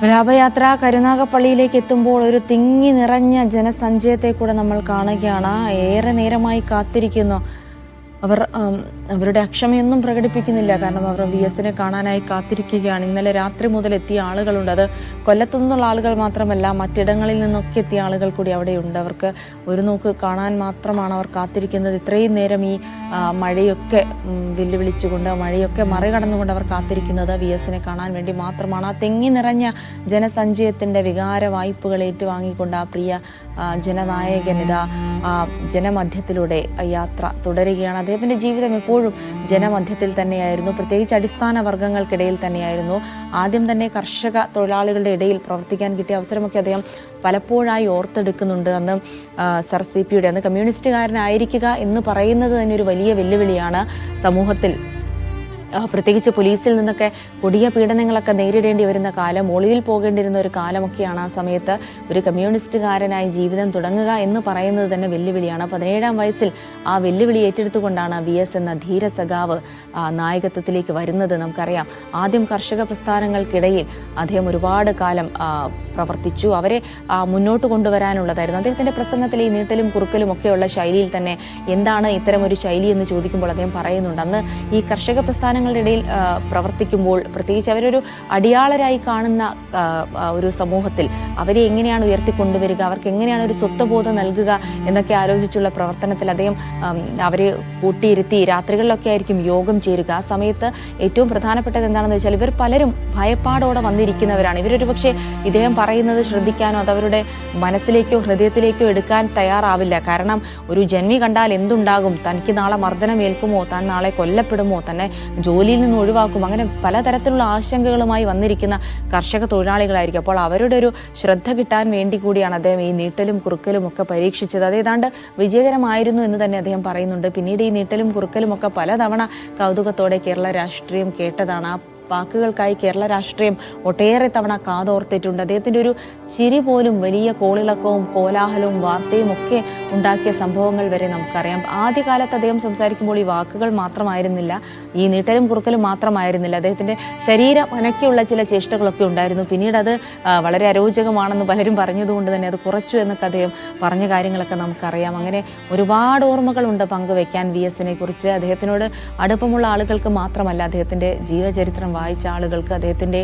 വിലാപയാത്ര കരുനാഗപ്പള്ളിയിലേക്ക് എത്തുമ്പോൾ ഒരു തിങ്ങി നിറഞ്ഞ ജനസഞ്ചയത്തെ കൂടെ നമ്മൾ കാണുകയാണ്. ഏറെ നേരമായി കാത്തിരിക്കുന്നു. അവർ അവരുടെ അക്ഷമയൊന്നും പ്രകടിപ്പിക്കുന്നില്ല. കാരണം അവർ വി എസിനെ കാണാനായി കാത്തിരിക്കുകയാണ്. ഇന്നലെ രാത്രി മുതൽ എത്തിയ ആളുകളുണ്ട്. അത് കൊല്ലത്തുനിന്നുള്ള ആളുകൾ മാത്രമല്ല മറ്റിടങ്ങളിൽ നിന്നൊക്കെ എത്തിയ ആളുകൾ കൂടി അവിടെയുണ്ട്. അവർക്ക് ഒരു നോക്ക് കാണാൻ മാത്രമാണ് അവർ കാത്തിരിക്കുന്നത്. ഇത്രയും നേരം ഈ മഴയൊക്കെ വെല്ലുവിളിച്ചുകൊണ്ട് മഴയൊക്കെ മറികടന്നുകൊണ്ട് അവർ കാത്തിരിക്കുന്നത് വി എസിനെ കാണാൻ വേണ്ടി മാത്രമാണ്. ആ തെങ്ങി നിറഞ്ഞ ജനസഞ്ചയത്തിന്റെ വികാര വായ്പകൾ ഏറ്റുവാങ്ങിക്കൊണ്ട് ആ പ്രിയ ആ ജനമധ്യത്തിലൂടെ യാത്ര തുടരുകയാണ്. അദ്ദേഹത്തിന്റെ ജീവിതം എപ്പോഴും ജനമധ്യത്തിൽ തന്നെയായിരുന്നു. പ്രത്യേകിച്ച് അടിസ്ഥാന വർഗങ്ങൾക്കിടയിൽ തന്നെയായിരുന്നു. ആദ്യം തന്നെ കർഷക തൊഴിലാളികളുടെ ഇടയിൽ പ്രവർത്തിക്കാൻ കിട്ടിയ അവസരമൊക്കെ അദ്ദേഹം പലപ്പോഴായി ഓർത്തെടുക്കുന്നുണ്ട്. അന്ന് സർ സി പിയുടെ അന്ന് കമ്മ്യൂണിസ്റ്റുകാരനായിരിക്കുക എന്ന് പറയുന്നത് തന്നെ ഒരു വലിയ വെല്ലുവിളിയാണ് സമൂഹത്തിൽ പ്രത്യേകിച്ച് പോലീസിൽ നിന്നൊക്കെ കൊടിയ പീഡനങ്ങളൊക്കെ നേരിടേണ്ടി വരുന്ന കാലം ഒളിയിൽ പോകേണ്ടിരുന്ന ഒരു കാലമൊക്കെയാണ് ആ സമയത്ത് ഒരു കമ്മ്യൂണിസ്റ്റുകാരനായി ജീവിതം തുടങ്ങുക എന്ന് പറയുന്നത് തന്നെ വെല്ലുവിളിയാണ്. പതിനേഴാം വയസ്സിൽ ആ വെല്ലുവിളി ഏറ്റെടുത്തുകൊണ്ടാണ് വി എസ് എന്ന ധീര സഖാവ് നായകത്വത്തിലേക്ക് വരുന്നത് നമുക്കറിയാം. ആദ്യം കർഷക പ്രസ്ഥാനങ്ങൾക്കിടയിൽ അദ്ദേഹം ഒരുപാട് കാലം പ്രവർത്തിച്ചു. അവരെ മുന്നോട്ട് കൊണ്ടുവരാനുള്ളതായിരുന്നു. അദ്ദേഹത്തിന്റെ പ്രസംഗത്തിൽ ഈ നീട്ടലും കുറുക്കലും ഒക്കെയുള്ള ശൈലിയിൽ തന്നെ എന്താണ് ഇത്തരം ഒരു ശൈലി എന്ന് ചോദിക്കുമ്പോൾ അദ്ദേഹം പറയുന്നുണ്ട്. അന്ന് ഈ കർഷക പ്രസ്ഥാനങ്ങളുടെ ഇടയിൽ പ്രവർത്തിക്കുമ്പോൾ പ്രത്യേകിച്ച് അവരൊരു അടിയാളരായി കാണുന്ന ഒരു സമൂഹത്തിൽ അവരെ എങ്ങനെയാണ് ഉയർത്തിക്കൊണ്ടുവരിക? അവർക്ക് എങ്ങനെയാണ് ഒരു സ്വത്വബോധം നൽകുക എന്നൊക്കെ ആലോചിച്ചുള്ള പ്രവർത്തനത്തിൽ അദ്ദേഹം അവരെ കൂട്ടിയിരുത്തി രാത്രികളിലൊക്കെ ആയിരിക്കും യോഗം ചേരുക. ആ സമയത്ത് ഏറ്റവും പ്രധാനപ്പെട്ടത് എന്താണെന്ന് വെച്ചാൽ ഇവർ പലരും ഭയപ്പാടോടെ വന്നിരിക്കുന്നവരാണ്. ഇവരൊരു പക്ഷേ ഇദ്ദേഹം പറയുന്നത് ശ്രദ്ധിക്കാനോ അത് അവരുടെ മനസ്സിലേക്കോ ഹൃദയത്തിലേക്കോ എടുക്കാൻ തയ്യാറാവില്ല. കാരണം ഒരു ജന്മി കണ്ടാൽ എന്തുണ്ടാകും? തനിക്ക് നാളെ മർദ്ദനമേൽക്കുമോ താൻ നാളെ കൊല്ലപ്പെടുമോ? തന്നെ ജോലിയിൽ നിന്ന് ഒഴിവാക്കും. അങ്ങനെ പലതരത്തിലുള്ള ആശങ്കകളുമായി വന്നിരിക്കുന്ന കർഷക തൊഴിലാളികളായിരിക്കും. അപ്പോൾ അവരുടെ ഒരു ശ്രദ്ധ കിട്ടാൻ വേണ്ടി കൂടിയാണ് അദ്ദേഹം ഈ നീട്ടലും കുറുക്കലും ഒക്കെ പരീക്ഷിച്ചത്. അതേതാണ്ട് വിജയകരമായിരുന്നു എന്ന് തന്നെ അദ്ദേഹം പറയുന്നുണ്ട്. പിന്നീട് ഈ നീട്ടലും കുറുക്കലും ഒക്കെ പലതവണ കൗതുകത്തോടെ കേരള രാഷ്ട്രീയം കേട്ടതാണ്. ആ വാക്കുകൾക്കായി കേരള രാഷ്ട്രീയം ഒട്ടേറെ തവണ കാതോർത്തിട്ടുണ്ട്. അദ്ദേഹത്തിന്റെ ഒരു ചിരി പോലും വലിയ കോളിളക്കവും കോലാഹലവും വാർത്തയും ഒക്കെ ഉണ്ടാക്കിയ സംഭവങ്ങൾ വരെ നമുക്കറിയാം. ആദ്യകാലത്ത് അദ്ദേഹം സംസാരിക്കുമ്പോൾ ഈ വാക്കുകൾ മാത്രമായിരുന്നില്ല. ഈ നീട്ടലും കുറുക്കലും മാത്രമായിരുന്നില്ല. അദ്ദേഹത്തിന്റെ ശരീരം അനക്കിയുള്ള ചില ചേഷ്ടകളൊക്കെ ഉണ്ടായിരുന്നു. പിന്നീട് അത് വളരെ അരോചകമാണെന്ന് പലരും പറഞ്ഞതുകൊണ്ട് തന്നെ അത് കുറച്ചു എന്നൊക്കെ അദ്ദേഹം പറഞ്ഞ കാര്യങ്ങളൊക്കെ നമുക്കറിയാം. അങ്ങനെ ഒരുപാട് ഓർമ്മകളുണ്ട് പങ്കുവെക്കാൻ വി എസിനെ കുറിച്ച്. അദ്ദേഹത്തിനോട് അടുപ്പമുള്ള ആളുകൾക്ക് മാത്രമല്ല അദ്ദേഹത്തിന്റെ ജീവചരിത്രം വായിച്ച ആളുകൾക്ക് അദ്ദേഹത്തിന്റെ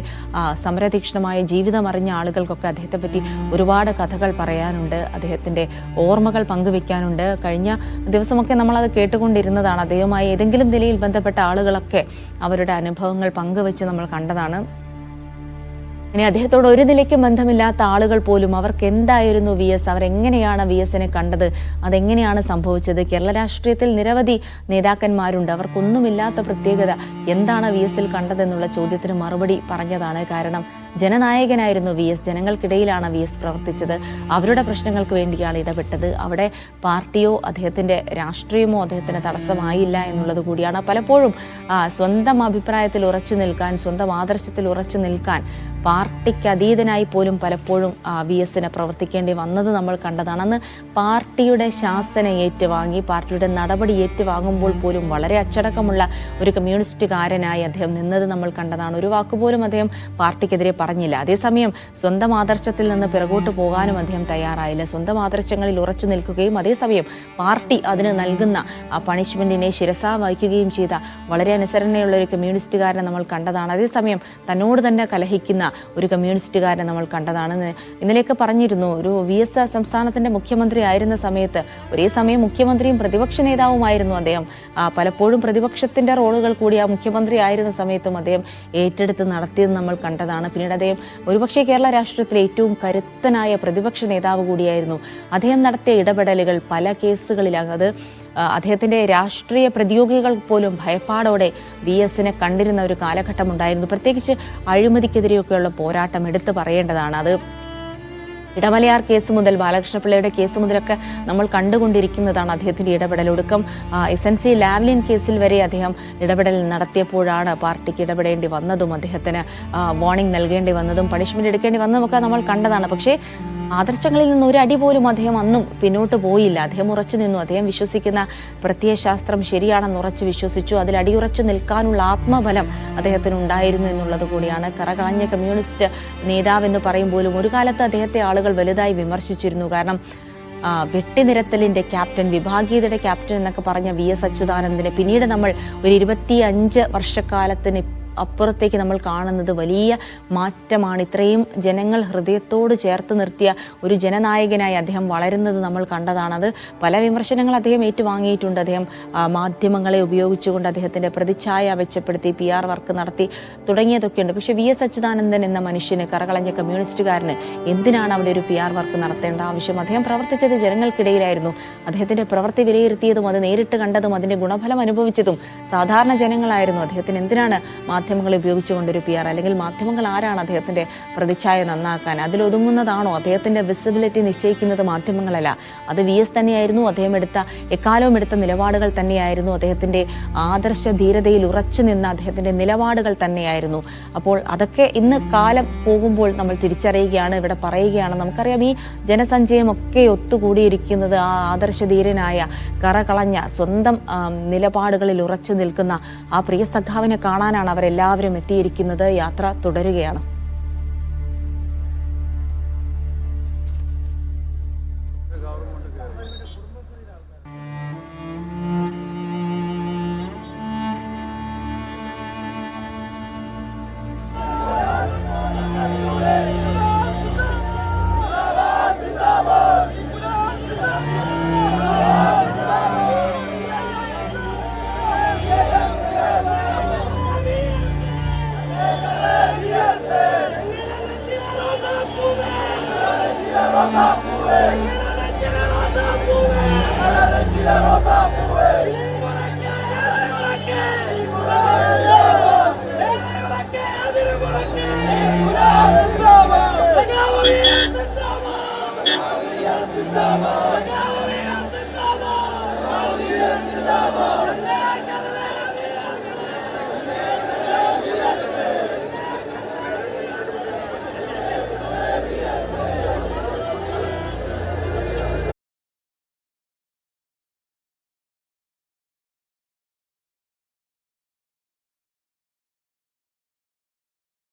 സമരതീക്ഷണമായ ജീവിതം അറിഞ്ഞ ആളുകൾക്കൊക്കെ അദ്ദേഹത്തെ പറ്റി ഒരുപാട് കഥകൾ പറയാനുണ്ട്. അദ്ദേഹത്തിന്റെ ഓർമ്മകൾ പങ്കുവെക്കാനുണ്ട് കഴിഞ്ഞ ദിവസമൊക്കെ നമ്മളത് കേട്ടുകൊണ്ടിരുന്നതാണ്. അദ്ദേഹവുമായി ഏതെങ്കിലും നിലയിൽ ബന്ധപ്പെട്ട ആളുകളൊക്കെ അവരുടെ അനുഭവങ്ങൾ പങ്കുവെച്ച് നമ്മൾ കണ്ടതാണ്. ഇനി അദ്ദേഹത്തോട് ഒരു നിലയ്ക്കും ബന്ധമില്ലാത്ത ആളുകൾ പോലും അവർക്ക് എന്തായിരുന്നു വി എസ്? അവരെങ്ങനെയാണ് വി എസിനെ കണ്ടത്? അതെങ്ങനെയാണ് സംഭവിച്ചത്? കേരള രാഷ്ട്രീയത്തിൽ നിരവധി നേതാക്കന്മാരുണ്ട്. അവർക്കൊന്നുമില്ലാത്ത പ്രത്യേകത. എന്താണ് വി എസിൽ കണ്ടതെന്നുള്ള ചോദ്യത്തിന് മറുപടി പറഞ്ഞതാണ് കാരണം ജനനായകനായിരുന്നു വി എസ്. ജനങ്ങൾക്കിടയിലാണ് വി എസ് പ്രവർത്തിച്ചത്. അവരുടെ പ്രശ്നങ്ങൾക്ക് വേണ്ടിയാണ് ഇടപെട്ടത്. അവിടെ പാർട്ടിയോ അദ്ദേഹത്തിന്റെ രാഷ്ട്രീയമോ അദ്ദേഹത്തിന് തടസ്സമായില്ല എന്നുള്ളത് കൂടിയാണ്. പലപ്പോഴും സ്വന്തം അഭിപ്രായത്തിൽ ഉറച്ചു നിൽക്കാൻ സ്വന്തം ആദർശത്തിൽ ഉറച്ചു നിൽക്കാൻ പാർട്ടിക്ക് അതീതനായി പോലും പലപ്പോഴും വി എസിന് പ്രവർത്തിക്കേണ്ടി വന്നത് നമ്മൾ കണ്ടതാണ്. അന്ന് പാർട്ടിയുടെ ശാസന ഏറ്റുവാങ്ങി പാർട്ടിയുടെ നടപടി ഏറ്റുവാങ്ങുമ്പോൾ പോലും വളരെ അച്ചടക്കമുള്ള ഒരു കമ്മ്യൂണിസ്റ്റുകാരനായി അദ്ദേഹം നിന്നത് നമ്മൾ കണ്ടതാണ്. ഒരു വാക്കുപോലും അദ്ദേഹം പാർട്ടിക്കെതിരെ പറഞ്ഞില്ല. അതേസമയം സ്വന്തം ആദർശത്തിൽ നിന്ന് പിറകോട്ട് പോകാനും അദ്ദേഹം തയ്യാറായില്ല. സ്വന്തം ആദർശങ്ങളിൽ ഉറച്ചു നിൽക്കുകയും അതേസമയം പാർട്ടി അതിന് നൽകുന്ന ആ പണിഷ്മെന്റിനെ ശിരസാ വഹിക്കുകയും ചെയ്ത വളരെ അനുസരണയുള്ള ഒരു കമ്മ്യൂണിസ്റ്റുകാരനെ നമ്മൾ കണ്ടതാണ്. അതേസമയം തന്നോട് തന്നെ കലഹിക്കുന്ന ഒരു കമ്മ്യൂണിസ്റ്റുകാരനെ നമ്മൾ കണ്ടതാണ് ഇന്ന് ഇന്നലെയൊക്കെ പറഞ്ഞിരുന്നു. ഒരു വി എസ് സംസ്ഥാനത്തിന്റെ മുഖ്യമന്ത്രി ആയിരുന്ന സമയത്ത് ഒരേ സമയം മുഖ്യമന്ത്രിയും പ്രതിപക്ഷ നേതാവുമായിരുന്നു അദ്ദേഹം. പലപ്പോഴും പ്രതിപക്ഷത്തിന്റെ റോളുകൾ കൂടി ആ മുഖ്യമന്ത്രി ആയിരുന്ന സമയത്തും അദ്ദേഹം ഏറ്റെടുത്ത് നടത്തിയത് നമ്മൾ കണ്ടതാണ്. പിന്നീട് അദ്ദേഹം ഒരുപക്ഷെ കേരള രാഷ്ട്രീയത്തിലെ ഏറ്റവും കരുത്തനായ പ്രതിപക്ഷ നേതാവ് കൂടിയായിരുന്നു. അദ്ദേഹം നടത്തിയ ഇടപെടലുകൾ പല ആ, അദ്ദേഹത്തിന്റെ രാഷ്ട്രീയ പ്രതിയോഗികൾ പോലും ഭയപ്പാടോടെ വി എസിനെ കണ്ടിരുന്ന ഒരു കാലഘട്ടമുണ്ടായിരുന്നു പ്രത്യേകിച്ച് അഴിമതിക്കെതിരെയൊക്കെയുള്ള പോരാട്ടം എടുത്തു പറയേണ്ടതാണ്. അത് ഇടമലയാർ കേസ് മുതൽ ബാലകൃഷ്ണപിള്ളയുടെ കേസ് മുതലൊക്കെ നമ്മൾ കണ്ടുകൊണ്ടിരിക്കുന്നതാണ് അദ്ദേഹത്തിന്റെ ഇടപെടൽ ഒടുക്കം. എസ് എൻ സി ലാവ്ലിൻ കേസിൽ വരെ അദ്ദേഹം ഇടപെടൽ നടത്തിയപ്പോഴാണ് പാർട്ടിക്ക് ഇടപെടേണ്ടി വന്നതും അദ്ദേഹത്തിന് വാർണിംഗ് നൽകേണ്ടി വന്നതും പണിഷ്മെന്റ് എടുക്കേണ്ടി വന്നതുമൊക്കെ നമ്മൾ കണ്ടതാണ്. പക്ഷേ ആദർശങ്ങളിൽ നിന്ന് ഒരു അടി പോലും അദ്ദേഹം അന്നും പിന്നോട്ട് പോയില്ല. അദ്ദേഹം ഉറച്ചു നിന്നു. അദ്ദേഹം വിശ്വസിക്കുന്ന പ്രത്യയശാസ്ത്രം ശരിയാണെന്ന് ഉറച്ചു വിശ്വസിച്ചു. അതിൽ അടിയുറച്ചു നിൽക്കാനുള്ള ആത്മബലം അദ്ദേഹത്തിന് ഉണ്ടായിരുന്നു എന്നുള്ളത് കൂടിയാണ്. കറകളഞ്ഞ കമ്മ്യൂണിസ്റ്റ് നേതാവെന്ന് പറയുമ്പോലും ഒരു കാലത്ത് അദ്ദേഹത്തെ ആളുകൾ വലുതായി വിമർശിച്ചിരുന്നു. കാരണം വെട്ടിനിരത്തലിന്റെ ക്യാപ്റ്റൻ വിഭാഗീയതയുടെ ക്യാപ്റ്റൻ എന്നൊക്കെ പറഞ്ഞ വി എസ് അച്യുതാനന്ദനെ പിന്നീട് നമ്മൾ ഒരു ഇരുപത്തി അഞ്ച് വർഷക്കാലത്തിന് അപ്പുറത്തേക്ക് നമ്മൾ കാണുന്നത് വലിയ മാറ്റമാണ്. ഇത്രയും ജനങ്ങൾ ഹൃദയത്തോട് ചേർത്ത് നിർത്തിയ ഒരു ജനനായകനായി അദ്ദേഹം വളരുന്നത് നമ്മൾ കണ്ടതാണ് പല വിമർശനങ്ങൾ അദ്ദേഹം ഏറ്റുവാങ്ങിയിട്ടുണ്ട്. അദ്ദേഹം മാധ്യമങ്ങളെ ഉപയോഗിച്ചുകൊണ്ട് അദ്ദേഹത്തിന്റെ പ്രതിച്ഛായ മെച്ചപ്പെടുത്തി പി ആർ വർക്ക് നടത്തി തുടങ്ങിയതൊക്കെയുണ്ട്. പക്ഷേ വി എസ് അച്യുതാനന്ദൻ എന്ന മനുഷ്യന് കറകളഞ്ഞ കമ്മ്യൂണിസ്റ്റുകാരന് എന്തിനാണ് അവിടെ ഒരു പി ആർ വർക്ക് നടത്തേണ്ട ആവശ്യം? അദ്ദേഹം പ്രവർത്തിച്ചത് ജനങ്ങൾക്കിടയിലായിരുന്നു. അദ്ദേഹത്തിന്റെ പ്രവൃത്തി വിലയിരുത്തിയതും അത് നേരിട്ട് കണ്ടതും അതിന്റെ ഗുണഫലം അനുഭവിച്ചതും സാധാരണ ജനങ്ങളായിരുന്നു. അദ്ദേഹത്തിന് എന്തിനാണ് മാധ്യമങ്ങളെ ഉപയോഗിച്ചുകൊണ്ട് ഒരു പി ആർ അല്ലെങ്കിൽ മാധ്യമങ്ങൾ ആരാണ് അദ്ദേഹത്തിന്റെ പ്രതിച്ഛായ നന്നാക്കാൻ? അതിലൊതുങ്ങുന്നതാണോ? അദ്ദേഹത്തിന്റെ വിസിബിലിറ്റി നിശ്ചയിക്കുന്നത് മാധ്യമങ്ങളല്ല. അത് വി എസ് തന്നെയായിരുന്നു. അദ്ദേഹം എടുത്ത എക്കാലവും എടുത്ത നിലപാടുകൾ തന്നെയായിരുന്നു. അദ്ദേഹത്തിന്റെ ആദർശ ധീരതയിൽ ഉറച്ചു നിന്ന അദ്ദേഹത്തിന്റെ നിലപാടുകൾ തന്നെയായിരുന്നു. അപ്പോൾ അതൊക്കെ ഇന്ന് കാലം പോകുമ്പോൾ നമ്മൾ തിരിച്ചറിയുകയാണ് ഇവിടെ പറയുകയാണ്. നമുക്കറിയാം ഈ ജനസഞ്ചയമൊക്കെ ഒത്തുകൂടിയിരിക്കുന്നത് ആ ആദർശധീരനായ കറകളഞ്ഞ സ്വന്തം നിലപാടുകളിൽ ഉറച്ചു നിൽക്കുന്ന ആ പ്രിയ സഖാവിനെ കാണാനാണ് അവരെല്ലാവരും എത്തിയിരിക്കുന്നത് യാത്ര തുടരുകയാണ്. Yeah.